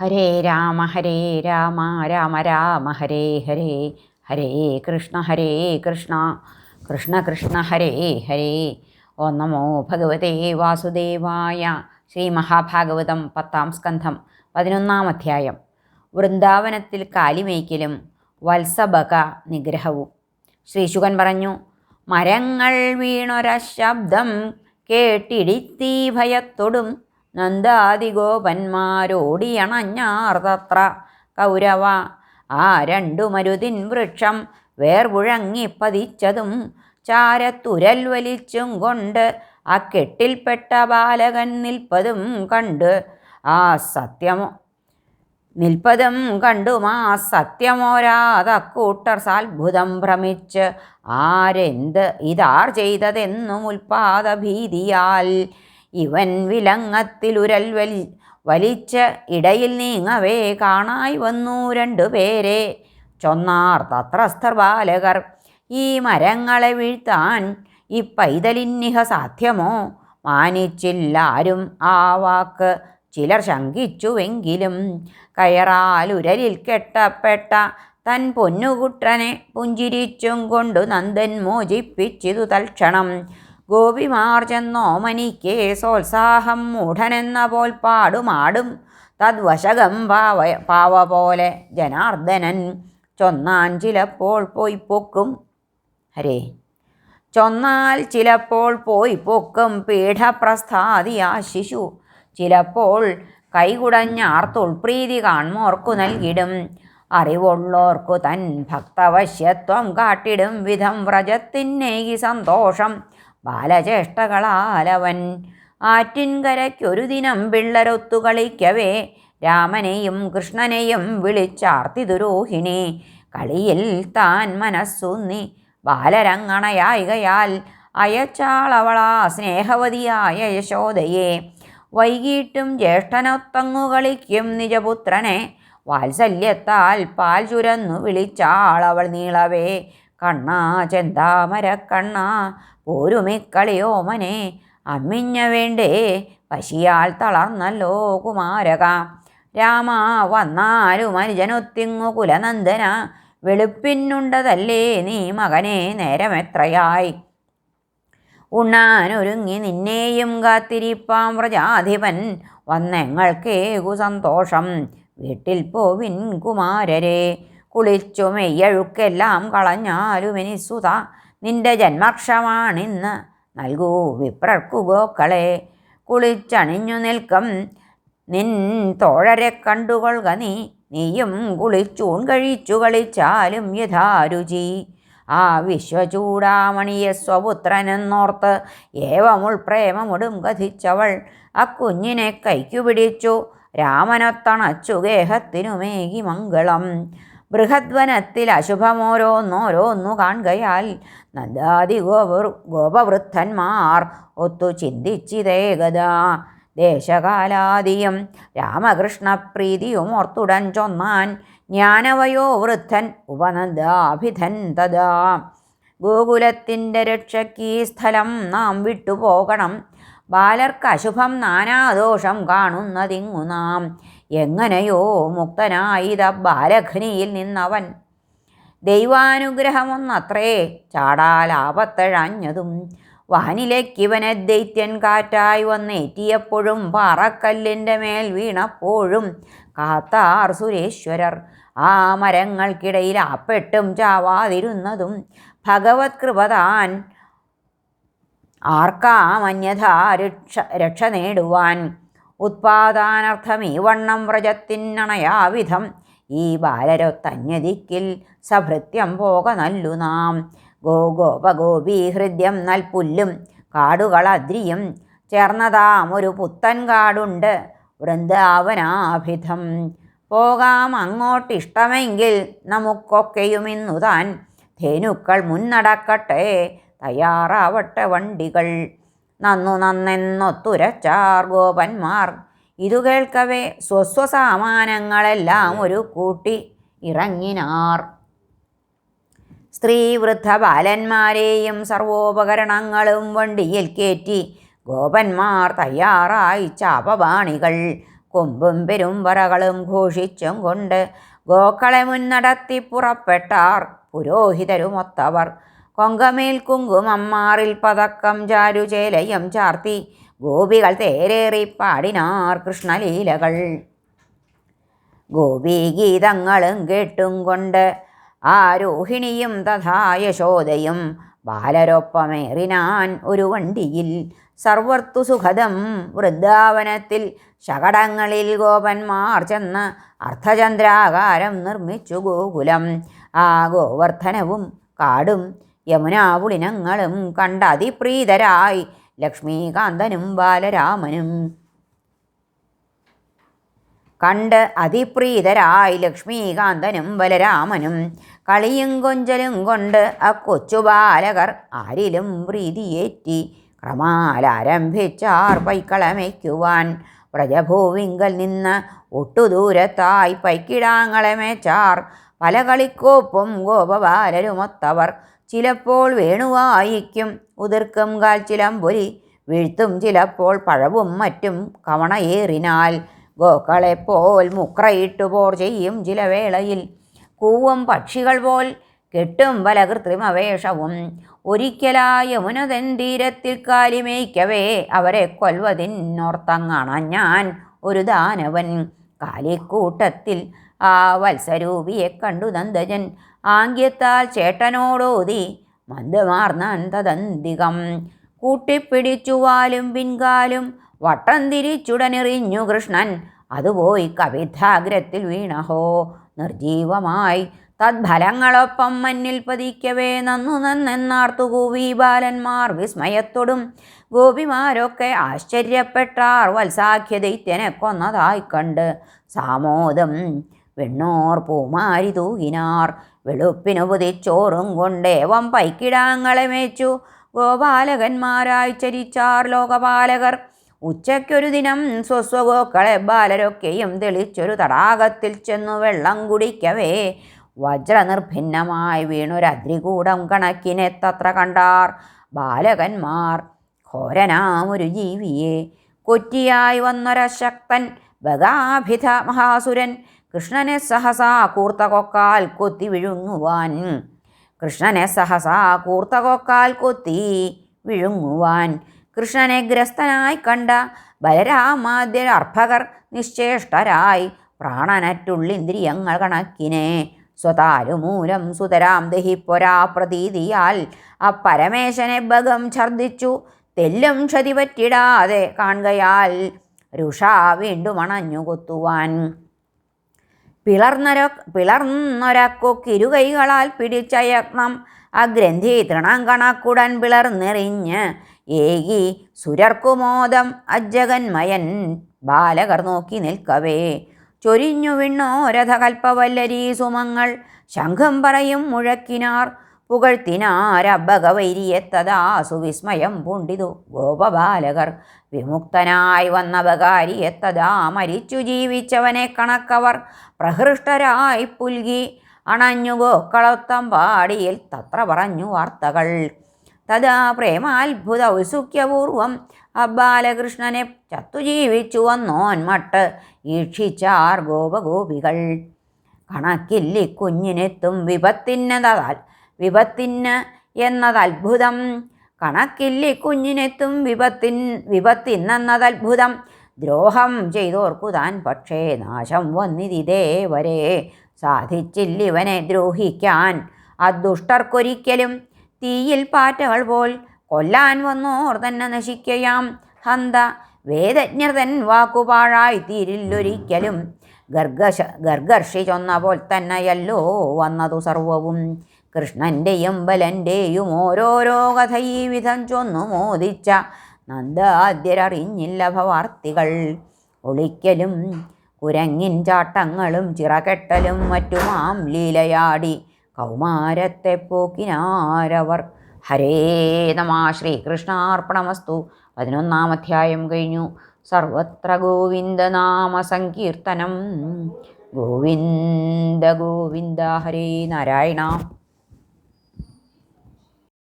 ഹരേ രാമ ഹരേ രാമ രാമ രാമ ഹരേ ഹരേ ഹരേ കൃഷ്ണ ഹരേ കൃഷ്ണ കൃഷ്ണ കൃഷ്ണ ഹരേ ഹരേ. ഓ നമോ ഭഗവതേ വാസുദേവായ ശ്രീ മഹാഭാഗവതം പത്താം സ്കന്ധം പതിനൊന്നാം അധ്യായം. വൃന്ദാവനത്തിൽ കാലിമേയ്ക്കലും വത്സബക നിഗ്രഹവും. ശ്രീശുകൻ പറഞ്ഞു മരങ്ങൾ വീണൊരശബ്ദം കേട്ടിടിത്തീ ഭയത്തൊടും. നന്ദാദിഗോപന്മാരോടിയണഞ്ഞാർ തത്ര കൗരവ ആ രണ്ടു മരുതിൻ വൃക്ഷം വേർപുഴങ്ങിപ്പതിച്ചതും ചാരത്തുരൽ വലിച്ചും കൊണ്ട് ആ കെട്ടിൽപ്പെട്ട ബാലകൻ നിൽപ്പതും കണ്ട്. ആ സത്യമോ നിൽപ്പതും കണ്ടുമാ സത്യമോരാതക്കൂട്ടർ സാത്ഭുതം ഭ്രമിച്ച് ആരെന്ത് ഇതാർ ചെയ്തതെന്നും ഉൽപാദ ഭീതിയാൽ ഇവൻ വിലങ്ങത്തിലുരൽ വലി വലിച്ച ഇടയിൽ നീങ്ങവേ കാണായി വന്നു രണ്ടുപേരെ ചൊന്നാർ തത്രസ്ഥർ ബാലകർ ഈ മരങ്ങളെ വീഴ്ത്താൻ ഈ പൈതലിന്നിഹ സാധ്യമോ? മാനിച്ചില്ലാരും ആ വാക്ക്. ചിലർ ശങ്കിച്ചുവെങ്കിലും കയറാലുരലിൽ കെട്ടപ്പെട്ട തൻ പൊന്നുകുട്ടനെ പുഞ്ചിരിച്ചും കൊണ്ടു നന്ദൻ മോചിപ്പിച്ചിതു തൽക്ഷണം. ഗോപിമാർ ചെന്നോമനിക്കേ സോത്സാഹം മൂഢനെന്ന പോൽ പാടുമാടും. തദ്വശകം പാവ പാവ പോലെ ജനാർദ്ദനൻ ചൊന്നാൻ ചിലപ്പോൾ പോയി പൊക്കും. ഹരേ. ചൊന്നാൽ ചിലപ്പോൾ പോയി പൊക്കും പീഠപ്രസ്ഥാതിയാ ശിശു. ചിലപ്പോൾ കൈകുടഞ്ഞാർത്തുൾപ്രീതി കാൺമോർക്കു നൽകിടും. അറിവുള്ളോർക്കു തൻ ഭക്തവശ്യത്വം കാട്ടിടും. വിധം വ്രജത്തിന്നേകി സന്തോഷം. ബാലചേഷ്ടകളാലവൻ ആറ്റിൻകരയ്ക്കൊരു ദിനം പിള്ളരൊത്തു കളിക്കവേ രാമനെയും കൃഷ്ണനെയും വിളിച്ചാർത്തി ദുരോഹിണി കളിയിൽ താൻ മനസ്സുന്നി ബാലരങ്ങണയായികയാൽ അയച്ചാളവളാ സ്നേഹവതിയായ യശോദയെ. വൈകിട്ടും ജ്യേഷ്ഠനൊത്തങ്ങു കളിക്കും നിജപുത്രനെ. വാത്സല്യത്താൽ പാൽ ചുരന്നു വിളിച്ചാളവൾ നീളവേ. കണ്ണാ ചെന്താമര കണ്ണാ പോരുമിക്കളിയോമനെ അമ്മിഞ്ഞ വേണ്ടേ പശിയാൽ തളർന്നല്ലോ കുമാരക. രാമ വന്നാലും അനുജനൊത്തിങ്ങു കുലനന്ദന വെളുപ്പിന്നുണ്ടതല്ലേ നീ മകനെ നേരമെത്രയായി? ഉണ്ണാനൊരുങ്ങി നിന്നെയും കാത്തിരിപ്പാം പ്രജാധിപൻ വന്നെങ്ങൾക്കേകു സന്തോഷം വീട്ടിൽ പോവിൻ കുമാരരെ. കുളിച്ചു മെയ്യഴുക്കെല്ലാം കളഞ്ഞാലുമിനി സുത നിന്റെ ജന്മക്ഷമാണിന്ന് നൽകൂ വിപ്രർക്കു ഗോക്കളെ. കുളിച്ചണിഞ്ഞു നിൽക്കും നിൻ തോഴരെ കണ്ടുകൊള്ളുക നീ. നീയും കുളിച്ചൂൺ കഴിച്ചു കളിച്ചാലും യഥാരുചി. ആ വിശ്വചൂടാമണിയെ സ്വപുത്രനെന്നോർത്ത് ഏവമുൾ പ്രേമമുടും കഥിച്ചവൾ അക്കുഞ്ഞിനെ കൈക്കു പിടിച്ചു. രാമനൊത്തണച്ചു ഗേഹത്തിനുമേകി മംഗളം. ബൃഹദ്വനത്തിൽ അശുഭമോരോന്നോരോന്നു കാണുകയാൽ നന്ദാതി ഗോപ ഗോപവൃദ്ധന്മാർ ഒത്തു ചിന്തിച്ചിതേകത. ദേശകാലാദിയും രാമകൃഷ്ണപ്രീതിയും ഓർത്തുടൻ ചൊന്നാൻ ജ്ഞാനവയോ വൃദ്ധൻ ഉപനന്ദാഭിധൻ തഥാ. ഗോകുലത്തിന്റെ രക്ഷയ്ക്ക് സ്ഥലം നാം വിട്ടുപോകണം. ബാലർക്ക് അശുഭം നാനാദോഷം കാണുന്നതിങ്ങു നാം. എങ്ങനെയോ മുക്തനായിത ബാലഘ്നിയിൽ നിന്നവൻ. ദൈവാനുഗ്രഹമൊന്നത്രേ ചാടാലാപത്തഴഞ്ഞതും. വാനിലേക്കിവനെ ദൈത്യൻ കാറ്റായി വന്നേറ്റിയപ്പോഴും പാറക്കല്ലിന്റെ മേൽ വീണപ്പോഴും കാത്താർ സുരേശ്വരർ ആ മരങ്ങൾക്കിടയിൽ ആപ്പെട്ടും ചാവാതിരുന്നതും. ഭഗവത് കൃപതാൻ ആർക്കാമന്യഥാ രക്ഷ രക്ഷ നേടുവാൻ? ഉത്പാദാനർത്ഥം ഈ വണ്ണം വ്രജത്തിനണയാവിധം ഈ ബാലരൊത്തന്യതിക്കിൽ സഭൃത്യം പോക നല്ലു നാം. ഗോഗോപഗോപി ഹൃദ്യം നൽപുല്ലും കാടുകളദ്രിയും ചേർന്നതാം ഒരു പുത്തൻ കാടുണ്ട് വൃന്ദാവനാഭിധം പോകാം അങ്ങോട്ടിഷ്ടമെങ്കിൽ നമുക്കൊക്കെയും താൻ ധേനുക്കൾ മുന്നടക്കട്ടെ തയ്യാറാവട്ടെ വണ്ടികൾ. നന്നു നന്നെന്നൊത്തുരച്ചാർ ഗോപന്മാർ. ഇതു കേൾക്കവേ സ്വസ്വസാമാനങ്ങളെല്ലാം ഒരു കൂട്ടി ഇറങ്ങിനാർ. സ്ത്രീ വൃദ്ധ ബാലന്മാരെയും സർവോപകരണങ്ങളും വണ്ടിയിൽ കയറ്റി ഗോപന്മാർ തയ്യാറായി ചാപവാണികൾ. കൊമ്പും പെരുമ്പറകളും ഘോഷിച്ചും കൊണ്ട് ഗോക്കളെ മുൻനടത്തി പുറപ്പെട്ടാർ. പുരോഹിതരുമൊത്തവർ കൊങ്കമേൽ കുങ്കുമമ്മാറിൽ പതക്കം ചാരുചേലയും ചാർത്തി. ഗോപികൾ തേരേറി പാടിനാർ കൃഷ്ണലീലകൾ. ഗോപീഗീതങ്ങളും കേട്ടും കൊണ്ട് ആരോഹിണിയും തഥാ യശോദയും ബാലരൊപ്പമേറിനാൻ ഒരു വണ്ടിയിൽ. സർവർത്തു സുഖദം വൃന്ദാവനത്തിൽ ശകടങ്ങളിൽ ഗോപന്മാർ ചെന്ന് അർദ്ധചന്ദ്രാകാരം നിർമ്മിച്ചു ഗോകുലം. ആ ഗോവർദ്ധനവും കാടും യമുനാപുളിനങ്ങളും കണ്ട അതിപ്രീതരായി ലക്ഷ്മീകാന്തനും ബാലരാമനും. കണ്ട് അതിപ്രീതരായി ലക്ഷ്മീകാന്തനും ബലരാമനും. കളിയും കൊഞ്ചലും കൊണ്ട് ആ കൊച്ചു ബാലകർ ആരിലും പ്രീതിയേറ്റി ക്രമാലാരംഭിച്ചാർ പൈക്കളമയ്ക്കുവാൻ. വ്രജഭൂവിങ്കൽ നിന്ന് ഒട്ടുദൂരത്തായി പൈക്കിടാങ്ങളെ മേച്ചാർ പല കളിക്കോപ്പും ഗോപബാലരുമൊത്തവർ ചിലപ്പോൾ വേണുവായിക്കും ഉതിർക്കും കാൽ ചിലമ്പൊലി വീഴ്ത്തും ചിലപ്പോൾ പഴവും മറ്റും കവണയേറിനാൽ. ഗോക്കളെപ്പോൽ മുക്രയിട്ടു പോർ ചെയ്യും ചില വേളയിൽ കൂവും പക്ഷികൾ പോൽ കെട്ടും പല കൃത്രിമവേഷവും ഒരിക്കലായ യമുനതൻ തീരത്തിൽ കാലിമേയ്ക്കവേ അവരെ കൊൽവതിനോർത്തങ്ങാണ ഞാൻ ഒരു ദാനവൻ. കാലിക്കൂട്ടത്തിൽ ആ വത്സരൂപിയെ കണ്ടു നന്ദജൻ. ആംഗ്യത്താൽ ചേട്ടനോടോതി മന്ദമാർന്നാൻ തദന്തികം. കൂട്ടിപ്പിടിച്ചു വാലും പിൻകാലും വട്ടം തിരിച്ചുടനെറിഞ്ഞു കൃഷ്ണൻ അതുപോയി കവിതാഗ്രത്തിൽ വീണഹോ. നിർജീവമായി തദ്ഫലങ്ങളൊപ്പം മഞ്ഞിൽ പതിക്കവേ. നന്നു നന്നെന്നാർത്തു ഗോപി ബാലന്മാർ വിസ്മയത്തോടും. ഗോപിമാരൊക്കെ ആശ്ചര്യപ്പെട്ടാർ വത്സാഖ്യ ദൈത്യനെ കൊന്നതായി കണ്ട്. സാമോദം വെണ്ണോർ പൂമാരി തൂകിനാർ. വെളുപ്പിനു പുതിച്ചോറും കൊണ്ടേ പൈക്കിടാങ്ങളെ മേച്ചു. ഗോപാലകന്മാരായി ചരിച്ചാർ ലോകപാലകർ. ഉച്ചയ്ക്കൊരു ദിനം സ്വസ്വഗോക്കളെ ബാലരൊക്കെയും തെളിച്ചൊരു തടാകത്തിൽ ചെന്നു വെള്ളം കുടിക്കവേ. വജ്രനിർഭിന്നമായി വീണൊരദ്രികൂടം കണക്കിനെ തത്ര കണ്ടാർ. ബാലകന്മാർ ഘോരനാമൊരു ജീവിയെ. കൊറ്റിയായി വന്നൊരശക്തൻ ബഗാഭിധ മഹാസുരൻ. കൃഷ്ണനെ സഹസാ കൂർത്ത കൊക്കാൽ കൊത്തി വിഴുങ്ങുവാൻ. കൃഷ്ണനെ സഹസാ കൂർത്ത കൊക്കാൽ കൊത്തി വിഴുങ്ങുവാൻ. കൃഷ്ണനെ ഗ്രസ്തനായി കണ്ട ബലരാമാദ്യർഭകർ നിശ്ചേഷ്ടരായി പ്രാണനറ്റുള്ളിന്ദ്രിയങ്ങൾ കണക്കിനെ. സ്വതാരുമൂലം സുതരാം ദഹിപ്പൊരാ പ്രതീതിയാൽ ആ പരമേശനെ ബഗം ഛർദിച്ചു തെല്ലും ക്ഷതി പറ്റിടാതെ കാണുകയാൽ രുഷ വീണ്ടും അണഞ്ഞു കൊത്തുവാൻ പിളർന്നൊര പിളർന്നൊരക്കൊക്കിരുകൈകളാൽ പിടിച്ച യത്നം ആ ഗ്രന്ഥി കണക്കുടൻ പിളർന്നെറിഞ്ഞ് ഏകി സുരർക്കുമോദം അജഗന്മയൻ ബാലകർ നോക്കി നിൽക്കവേ. ചൊരിഞ്ഞു വിണ്ണോ രഥകൽപ്പവല്ലരീ സുമങ്ങൾ ശംഖം പറയും മുഴക്കിനാർ. പുകഴ്ത്തിനാരബകവൈരിയെത്തതാ സുവിസ്മയം പൂണ്ടിതു ഗോപബാലകർ. വിമുക്തനായി വന്ന ബകാരിയെത്തതാ മരിച്ചു ജീവിച്ചവനെ കണക്കവർ. പ്രഹൃഷ്ടരായി പുൽകി അണഞ്ഞു കളത്തം പാടിയിൽ തത്ര പറഞ്ഞു വാർത്തകൾ. തഥാ പ്രേമാത്ഭുത ഔസുഖ്യപൂർവം അബ്ബാലകൃഷ്ണനെ ചത്തുജീവിച്ചു വന്നോൻ മട്ട് ഈക്ഷിച്ചാർ ഗോപഗോപികൾ. കണക്കില്ലി കുഞ്ഞിനെത്തും വിപത്തിന്നതാൽ വിപത്തിന് എന്നതത്ഭുതം. കണക്കില്ലി കുഞ്ഞിനെത്തും വിപത്തിൻ വിപത്തിന്നെന്നതത്ഭുതം. ദ്രോഹം ചെയ്തോർക്കു താൻ പക്ഷേ നാശം വന്നിതിതേവരെ സാധിച്ചില്ലിവനെ ദ്രോഹിക്കാൻ അദുഷ്ടർക്കൊരിക്കലും തീയിൽ പാറ്റകൾ പോൽ കൊല്ലാൻ വന്നോർ തന്നെ നശിക്കയാം. ഹന്ത വേദജ്ഞർ തൻ വാക്കുപാഴായി തീരില്ലൊരിക്കലും ഗർഗശ ഗർഗർഷി ചൊന്ന പോൽ തന്നെയല്ലോ വന്നതു സർവവും. കൃഷ്ണന്റെയും ബലന്റെയും ഓരോരോ കഥ ഈ വിധം ചൊന്നു മോദിച്ച നന്ദാദ്യരറിഞ്ഞില്ല ഭവാർത്തികൾ ഒളിക്കലും കുരങ്ങിൻ ചാട്ടങ്ങളും ചിറകെട്ടലും മറ്റുമാം ലീലയാടി. കൗമാരത്തെ പോക്കിനാരവർ. ഹരേ നമ ശ്രീകൃഷ്ണാർപ്പണമസ്തു. പതിനൊന്നാം അധ്യായം കഴിഞ്ഞു. സർവത്ര ഗോവിന്ദനാമ സങ്കീർത്തനം. ഗോവിന്ദ ഗോവിന്ദ ഹരേ നാരായണ.